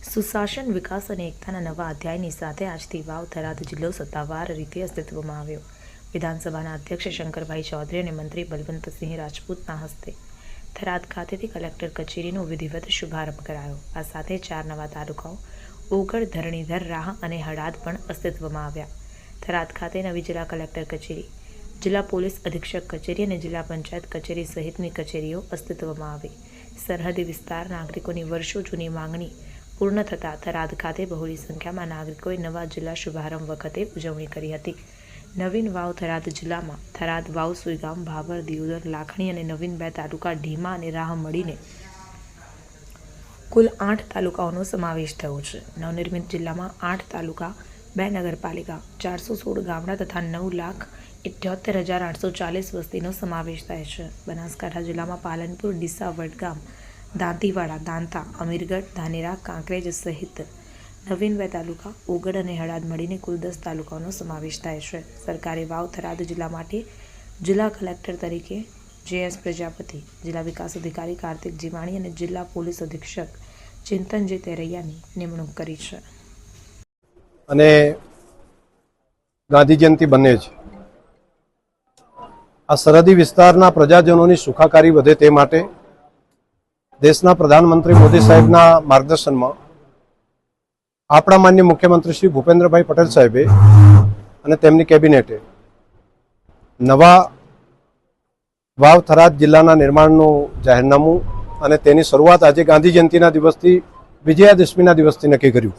સુશાસન, વિકાસ અને એકતાના નવા અધ્યાયની સાથે આજથી વાવ થરાદ જિલ્લો સત્તાવાર રીતે અસ્તિત્વમાં આવ્યો. વિધાનસભાના અધ્યક્ષ શંકરભાઈ ચૌધરી અને મંત્રી બલવંતસિંહ રાજપૂતના હસ્તે થરાદ ખાતેથી કલેક્ટર કચેરીનો વિધિવત શુભારંભ કરાયો. આ સાથે ચાર નવા તાલુકાઓ, ઓગળ, ધરણીધર, રાહ અને હળાદ પણ અસ્તિત્વમાં આવ્યા. થરાદ ખાતે નવી જિલ્લા કલેક્ટર કચેરી, જિલ્લા પોલીસ અધિક્ષક કચેરી અને જિલ્લા પંચાયત કચેરી સહિતની કચેરીઓ અસ્તિત્વમાં આવી. સરહદી વિસ્તાર નાગરિકોની વર્ષો જૂની માંગણી પૂર્ણ થતાં થરાદ ખાતે બહોળી સંખ્યામાં નાગરિકોએ નવા જિલ્લા શુભારંભ વખતે ઉજવણી કરી હતી. નવીન વાવ થરાદ જિલ્લામાં થરાદ વાવ સુઈગામ ભાભર, દિયોદર, લાખણી અને નવીન બે તાલુકા ઢીમા અને રાહ મળીને કુલ આઠ તાલુકાઓનો સમાવેશ થયો છે. નવનિર્મિત જિલ્લામાં આઠ તાલુકા, બે નગરપાલિકા, ચારસો સોળ ગામડા તથા નવ લાખ ઇઠ્યોતેર હજાર આઠસો ચાલીસ વસ્તીનો સમાવેશ થાય છે. બનાસકાંઠા જિલ્લામાં પાલનપુર, ડીસા, વડગામ દાંતીવાડા, દાંતા, અમીરગઢ, ધાનેરા, કાંકરેજ સહિત નવીન બે તાલુકા ઓગડ અને હળાદ મળીને કુલ દસ તાલુકાઓનો સમાવેશ થાય છે. સરકારે વાવ થરાદ જિલ્લા માટે જિલ્લા કલેક્ટર તરીકે જે એસ પ્રજાપતિ, જિલ્લા વિકાસ અધિકારી કાર્તિક જીવાણી અને જિલ્લા પોલીસ અધિક્ષક ચિંતનજી તેરૈયાની નિમણૂક કરી છે. અને ગાંધી જયંતિ બંને છે આ સરહદી વિસ્તારના પ્રજાજનોની સુખાકારી વધે તે માટે દેશના પ્રધાનમંત્રી મોદી સાહેબના માર્ગદર્શનમાં આપણા માન્ય મુખ્યમંત્રી શ્રી ભૂપેન્દ્રભાઈ પટેલ સાહેબે અને તેમની કેબિનેટે નવા વાવ થરાદ જિલ્લાના નિર્માણનું જાહેરનામું અને તેની શરૂઆત આજે ગાંધી જયંતિના દિવસથી વિજયાદશમીના દિવસથી નક્કી કર્યું.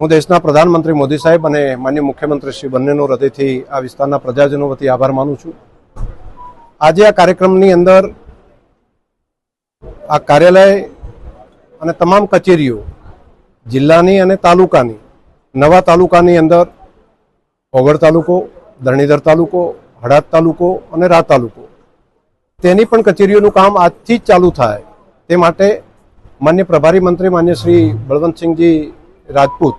હું દેશના પ્રધાનમંત્રી મોદી સાહેબ અને માન્ય મુખ્યમંત્રી શ્રી બંનેનો હૃદયથી આ વિસ્તારના પ્રજાજનો વતી આભાર માનું છું. આજે આ કાર્યક્રમની અંદર આ કાર્યાલય અને તમામ કચેરીઓ, જિલ્લાની અને તાલુકાની, નવા તાલુકાની અંદર ઓગળ તાલુકો, ધરણીધર તાલુકો હડાદ તાલુકો અને રા તાલુકો. તેની પણ કચેરીઓનું કામ આજથી જ ચાલુ થાય. તે માટે માન્ય પ્રભારી મંત્રી માન્ય શ્રી બળવંતસિંહજી રાજપૂત,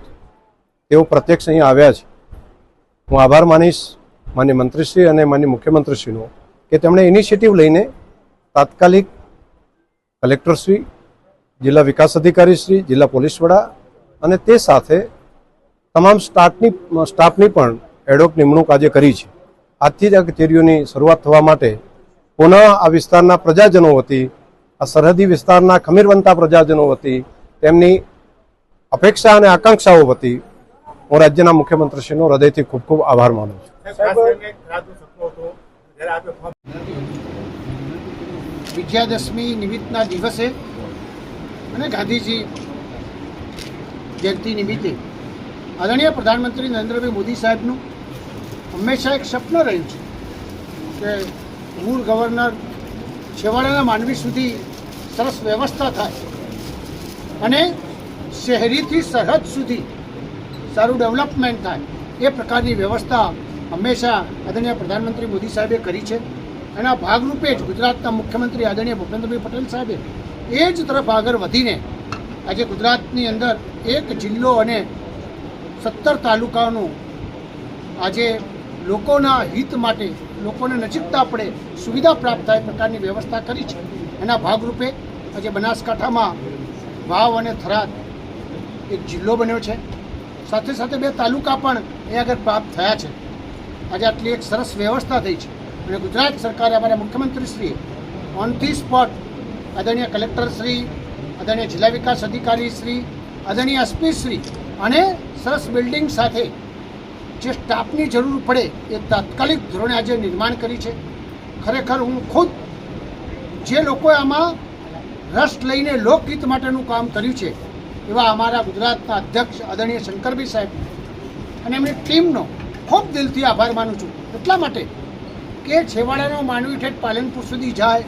તેઓ પ્રત્યક્ષ અહીં આવ્યા છે. હું આભાર માનીશ માન્ય મંત્રીશ્રી અને માન્ય મુખ્યમંત્રીશ્રીનો કે તેમણે ઇનિશિયેટિવ લઈને તાત્કાલિક કલેક્ટરશ્રી જિલ્લા વિકાસ અધિકારીશ્રી જિલ્લા પોલીસ વડા અને તે સાથે તમામ સ્ટાફની સ્ટાફની પણ એડોક નિમણૂક આજે કરી છે. આજથી જ આ કચેરીઓની શરૂઆત થવા માટે પુનઃ આ વિસ્તારના પ્રજાજનો વતી, આ સરહદી વિસ્તારના ખમીરવંતા પ્રજાજનો વતી, તેમની અપેક્ષા અને આકાંક્ષાઓ વતી હું રાજ્યના મુખ્યમંત્રીશ્રીનો હૃદયથી ખૂબ ખૂબ આભાર માનું છું ખાસ કરીને રાજનું સપનું હતું જ્યારે આપે ફોર્મ વિજયાદશમી નિમિત્તના દિવસે અને ગાંધીજી જયંતિ નિમિત્તે આદરણીય પ્રધાનમંત્રી નરેન્દ્રભાઈ મોદી સાહેબનું હંમેશા એક સપનું રહ્યું છે કે મૂળ ગવર્નર છેવાડાના માનવી સુધી સરસ વ્યવસ્થા થાય અને શહેરીથી સરહદ સુધી સારું ડેવલપમેન્ટ થાય એ પ્રકારની વ્યવસ્થા હંમેશા આદરણીય પ્રધાનમંત્રી મોદી સાહેબે કરી છે. એના ભાગરૂપે જ ગુજરાતના મુખ્યમંત્રી આદરણીય ભૂપેન્દ્રભાઈ પટેલ સાહેબે એ જ તરફ આગળ વધીને આજે ગુજરાતની અંદર એક જિલ્લો અને સત્તર તાલુકાઓનું આજે લોકોના હિત માટે, લોકોને નજીકતા પડે સુવિધા પ્રાપ્ત થાય પ્રકારની વ્યવસ્થા કરી છે. એના ભાગરૂપે આજે બનાસકાંઠામાં વાવ અને થરાદ એક જિલ્લો બન્યો છે. સાથે સાથે બે તાલુકા પણ એ આગળ પ્રાપ્ત થયા છે. આજે આટલી એક સરસ વ્યવસ્થા થઈ છે. અને ગુજરાત સરકારે અમારા મુખ્યમંત્રીશ્રીએ ઓન ધી સ્પોટ આદરણીય કલેક્ટરશ્રી, આદરણીય જિલ્લા વિકાસ અધિકારી શ્રી આદરણીય એસપીશ્રી અને સરસ બિલ્ડિંગ સાથે જે સ્ટાફની જરૂર પડે એ તાત્કાલિક ધોરણે આજે નિર્માણ કરી છે. ખરેખર હું ખુદ જે લોકોએ આમાં રસ લઈને લોકહિત માટેનું કામ કર્યું છે, એવા અમારા ગુજરાતના અધ્યક્ષ આદરણીય શંકરભાઈ સાહેબ અને એમની ટીમનો ખૂબ દિલથી આભાર માનું છું. એટલા માટે કે છેવાડાનો માનવી ઠેઠ પાલનપુર સુધી જાય.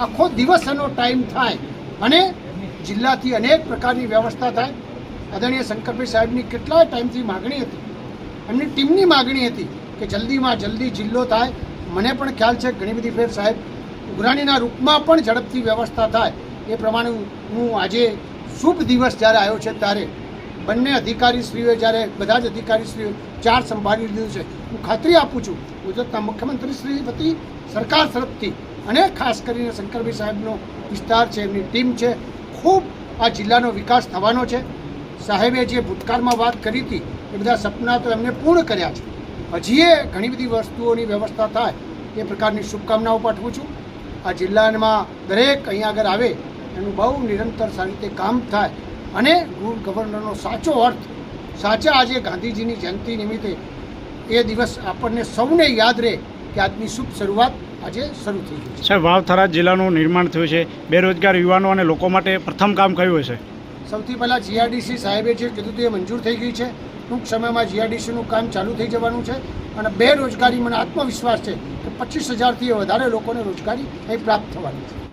આખો દિવસ એનો ટાઈમ થાય અને જિલ્લાથી અનેક પ્રકારની વ્યવસ્થા થાય. આદરણીય શંકરભાઈ સાહેબની કેટલાય ટાઈમથી માગણી હતી. એમની ટીમની માગણી હતી કે જલ્દીમાં જલ્દી જિલ્લો થાય. મને પણ ખ્યાલ છે ઘણી બધી ફેર સાહેબ ઉઘરાણીના રૂપમાં પણ ઝડપથી વ્યવસ્થા થાય. એ પ્રમાણે હું- હું આજે શુભ દિવસ જ્યારે આવ્યો છે ત્યારે બંને અધિકારીશ્રીઓએ જ્યારે, બધા જ અધિકારીશ્રીઓ ચાર સંભાળી લીધું છે. હું ખાતરી આપું છું, ગુજરાતના મુખ્યમંત્રી શ્રી વતી સરકાર તરફથી અને ખાસ કરીને શંકરભાઈ સાહેબનો વિસ્તાર છે, એમની ટીમ છે, ખૂબ આ જિલ્લાનો વિકાસ થવાનો છે. સાહેબે જે ભૂતકાળમાં વાત કરી હતી, એ બધા સપના તો એમને પૂર્ણ કર્યા છે. હજીએ ઘણી બધી વસ્તુઓની વ્યવસ્થા થાય, એ પ્રકારની શુભકામનાઓ પાઠવું છું. આ જિલ્લામાં દરેક અહીંયા આગળ આવે, એનું બહુ નિરંતર સારી રીતે કામ થાય અને ગુડ ગવર્નરનો સાચો અર્થ સાચા આજે ગાંધીજીની જયંતિ નિમિત્તે એ દિવસ આપણને સૌને યાદ રહે કે આજની શુભ શરૂઆત આજે શરૂ થઈ ગઈ છે. સાહેબ વાવથરા જિલ્લાનું નિર્માણ થયું છે. બેરોજગાર યુવાનો અને લોકો માટે પ્રથમ કામ કયું હશે સૌથી પહેલાં જીઆરડીસી સાહેબે જે કીધું તે મંજૂર થઈ ગઈ છે. ટૂંક સમયમાં જીઆરડીસીનું કામ ચાલુ થઈ જવાનું છે અને બેરોજગારી મને આત્મવિશ્વાસ છે કે પચીસ હજારથી વધારે લોકોને રોજગારી અહીં પ્રાપ્ત થવાની છે.